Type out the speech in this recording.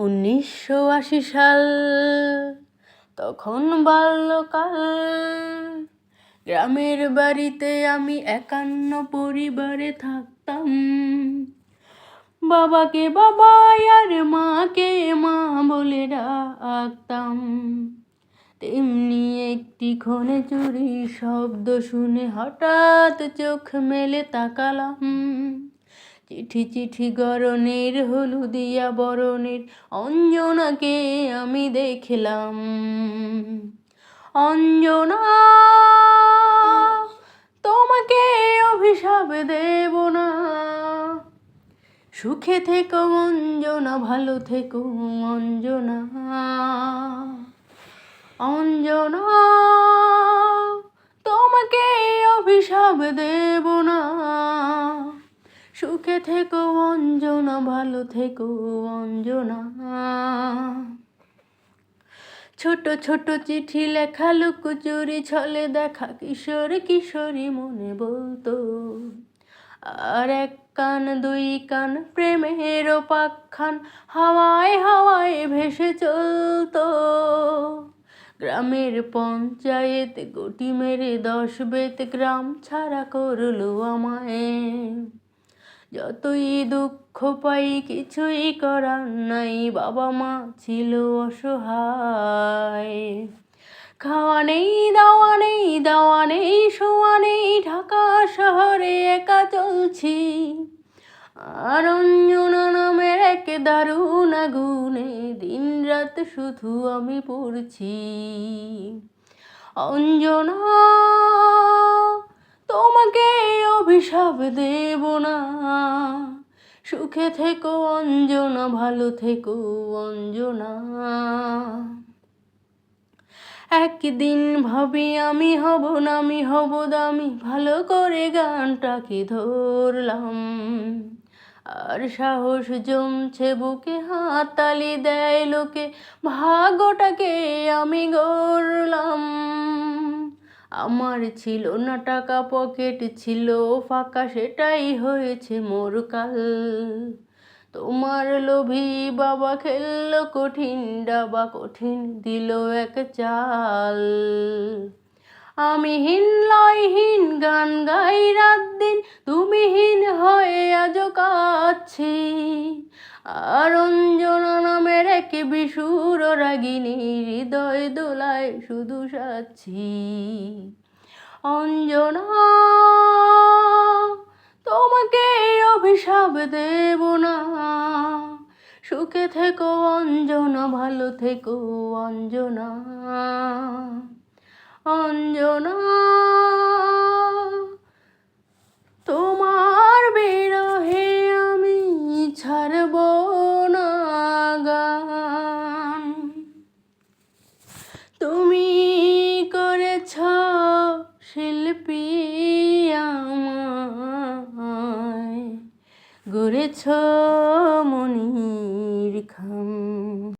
উনিশশো আশি সাল, তখন বাল্যকাল। গ্রামের বাড়িতে আমি একান্ন পরিবারে থাকতাম। বাবাকে বাবা আর মাকে মা বলে ডাকতাম। তেমনি একটি ক্ষণে চুরি শব্দ শুনে হঠাৎ চোখ মেলে তাকালাম। চিঠি চিঠি গরনের হলুদিয়া বরণের অঞ্জনাকে আমি দেখলাম। অঞ্জনা, তোমাকে অভিশাপ দেব না। সুখে থেকো অঞ্জনা, ভালো থেকো অঞ্জনা। অঞ্জনা, তোমাকে অভিশাপ দেব সুখে থেকো, অঞ্জনা, ভালো থেকো, অঞ্জনা। ছোট ছোট চিঠি লেখা লুকুচুরি ছলে দেখা, কিশোর, কিশোরী মনে বলতো। আর এক কান, দুই কান, প্রেমের পাখান হাওয়ায় হাওয়ায় ভেসে চলতো। গ্রামের পঞ্চায়েত, গটি মেরে দশ বেত, গ্রাম ছাড়া করল আমায়। যতই দুঃখ পাই, কিছুই করার নাই। বাবা মা ছিল অসহায়। খাওয়া নেই, দাওয়া নেই দাওয়া নেই, শোয়া নেই। ঢাকা শহরে একা চলছি। আর অঞ্জনা নামের এক দারুণ আগুনে দিন রাত শুধু আমি পড়ছি। অঞ্জনা অভিশাপ দেব না। সুখে থেকো অঞ্জনা, ভালো থেকো অঞ্জনা। একদিন ভাবি, আমি হব না, আমি হব দামি। ভালো করে গানটাকে ধরলাম। আর সাহস জমছে বুকে, হাততালি দেয় লোকে। ভাগ্যটাকে আমি গড়লাম আমার ছিল না টাকা পকেট ছিল ফাঁকা, সেটাই হয়েছে মোর কাল। তোমার লোভী বাবা খেললো কঠিন, ডাবা কঠিন দিল এক চাল। আমি হিন লয়হীন গান গাই রাত দিন, তুমি হীন হয়ে আজও কাছি আর অঞ্জনা এক বিশুর রাগিনী হৃদয় দোলায় শুধু সাচ্ছি। অঞ্জনা, তোমাকে অভিশাপ দেব না। সুখে থেকো অঞ্জনা, ভালো থেকো অঞ্জনা। গড়েছ মনির খাম।